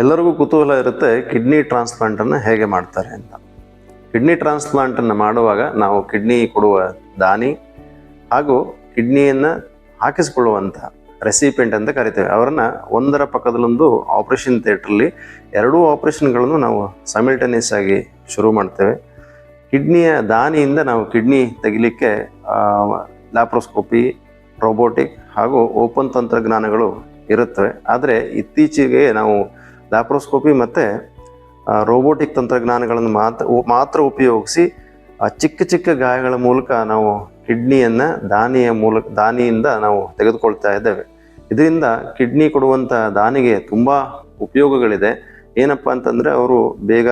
ಎಲ್ಲರಿಗೂ ಕುತೂಹಲ ಇರುತ್ತೆ ಕಿಡ್ನಿ ಟ್ರಾನ್ಸ್ಪ್ಲಾಂಟನ್ನು ಹೇಗೆ ಮಾಡ್ತಾರೆ ಅಂತ. ಕಿಡ್ನಿ ಟ್ರಾನ್ಸ್ಪ್ಲಾಂಟನ್ನು ಮಾಡುವಾಗ ನಾವು ಕಿಡ್ನಿ ಕೊಡುವ ದಾನಿ ಹಾಗೂ ಕಿಡ್ನಿಯನ್ನು ಹಾಕಿಸಿಕೊಳ್ಳುವಂಥ ರೆಸಿಪೆಂಟ್ ಅಂತ ಕರಿತೇವೆ. ಅವರನ್ನ ಒಂದರ ಪಕ್ಕದಲ್ಲೊಂದು ಆಪರೇಷನ್ ಥಿಯೇಟ್ರಲ್ಲಿ ಎರಡೂ ಆಪರೇಷನ್ಗಳನ್ನು ನಾವು ಸೈಮಿಲ್ಟೇನಿಯಸ್ ಆಗಿ ಶುರು ಮಾಡ್ತೇವೆ. ಕಿಡ್ನಿಯ ದಾನಿಯಿಂದ ನಾವು ಕಿಡ್ನಿ ತೆಗಿಲಿಕ್ಕೆ ಲ್ಯಾಪ್ರೋಸ್ಕೋಪಿ ರೋಬೋಟಿಕ್ ಹಾಗೂ ಓಪನ್ ತಂತ್ರಜ್ಞಾನಗಳು ಇರುತ್ತವೆ. ಆದರೆ ಇತ್ತೀಚೆಗೆ ನಾವು ಲ್ಯಾಪ್ರೋಸ್ಕೋಪಿ ಮತ್ತು ರೋಬೋಟಿಕ್ ತಂತ್ರಜ್ಞಾನಗಳನ್ನು ಮಾತ್ರ ಮಾತ್ರ ಉಪಯೋಗಿಸಿ ಚಿಕ್ಕ ಚಿಕ್ಕ ಗಾಯಗಳ ಮೂಲಕ ನಾವು ಕಿಡ್ನಿಯನ್ನು ದಾನಿಯ ಮೂಲಕ, ದಾನಿಯಿಂದ ನಾವು ತೆಗೆದುಕೊಳ್ತಾ ಇದ್ದೇವೆ. ಇದರಿಂದ ಕಿಡ್ನಿ ಕೊಡುವಂಥ ದಾನಿಗೆ ತುಂಬ ಉಪಯೋಗಗಳಿದೆ. ಏನಪ್ಪ ಅಂತಂದರೆ, ಅವರು ಬೇಗ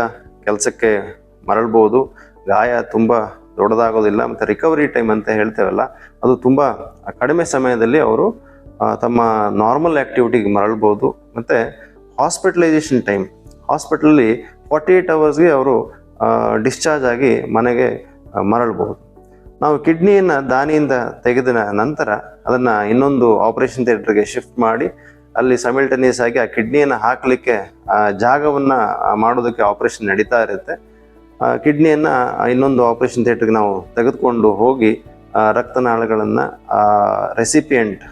ಕೆಲಸಕ್ಕೆ ಮರಳ್ಬೋದು, ಗಾಯ ತುಂಬ ದೊಡ್ಡದಾಗೋದಿಲ್ಲ, ಮತ್ತು ರಿಕವರಿ ಟೈಮ್ ಅಂತ ಹೇಳ್ತೇವಲ್ಲ, ಅದು ತುಂಬ ಕಡಿಮೆ ಸಮಯದಲ್ಲಿ ಅವರು ತಮ್ಮ ನಾರ್ಮಲ್ ಆ್ಯಕ್ಟಿವಿಟಿಗೆ ಮರಳ್ಬೋದು, ಮತ್ತು ಹಾಸ್ಪಿಟಲೈಸೇಷನ್ ಟೈಮ್ ಹಾಸ್ಪಿಟಲಲ್ಲಿ ಫಾರ್ಟಿ ಏಯ್ಟ್ ಅವರ್ಸ್ಗೆ ಅವರು ಡಿಸ್ಚಾರ್ಜ್ ಆಗಿ ಮನೆಗೆ ಮರಳಬಹುದು. ನಾವು ಕಿಡ್ನಿಯನ್ನು ದಾನಿಯಿಂದ ತೆಗೆದ ನಂತರ ಅದನ್ನು ಇನ್ನೊಂದು ಆಪರೇಷನ್ ಥಿಯೇಟ್ರಿಗೆ ಶಿಫ್ಟ್ ಮಾಡಿ, ಅಲ್ಲಿ ಸಮಿಲ್ಟೇನಿಯಸ್ ಆಗಿ ಆ ಕಿಡ್ನಿಯನ್ನು ಹಾಕಲಿಕ್ಕೆ, ಆ, ಜಾಗವನ್ನು ಮಾಡೋದಕ್ಕೆ ಆಪರೇಷನ್ ನಡೀತಾ ಇರುತ್ತೆ. ಕಿಡ್ನಿಯನ್ನು ಇನ್ನೊಂದು ಆಪರೇಷನ್ ಥಿಯೇಟ್ರಿಗೆ ನಾವು ತೆಗೆದುಕೊಂಡು ಹೋಗಿ ರಕ್ತನಾಳಗಳನ್ನು ರೆಸಿಪಿಯೆಂಟ್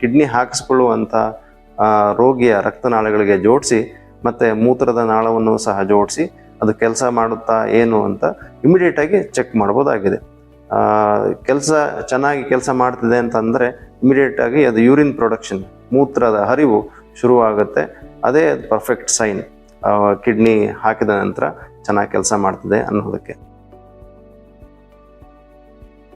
ಕಿಡ್ನಿ ಹಾಕಿಸ್ಕೊಳ್ಳುವಂಥ ಆ, ರೋಗಿಯ ರಕ್ತನಾಳಗಳಿಗೆ ಜೋಡಿಸಿ ಮತ್ತು ಮೂತ್ರದ ನಾಳವನ್ನು ಸಹ ಜೋಡಿಸಿ ಅದು ಕೆಲಸ ಮಾಡುತ್ತಾ ಏನು ಅಂತ ಇಮಿಡಿಯೇಟಾಗಿ ಚೆಕ್ ಮಾಡ್ಬೋದಾಗಿದೆ. ಕೆಲಸ ಚೆನ್ನಾಗಿ ಕೆಲಸ ಮಾಡ್ತಿದೆ ಅಂತಂದರೆ ಇಮಿಡಿಯೇಟಾಗಿ ಅದು ಯೂರಿನ್ ಪ್ರೊಡಕ್ಷನ್ ಮೂತ್ರದ ಹರಿವು ಶುರುವಾಗುತ್ತೆ. ಅದೇ ಪರ್ಫೆಕ್ಟ್ ಸೈನ್ ಕಿಡ್ನಿ ಹಾಕಿದ ನಂತರ ಚೆನ್ನಾಗಿ ಕೆಲಸ ಮಾಡ್ತಿದೆ ಅನ್ನೋದಕ್ಕೆ.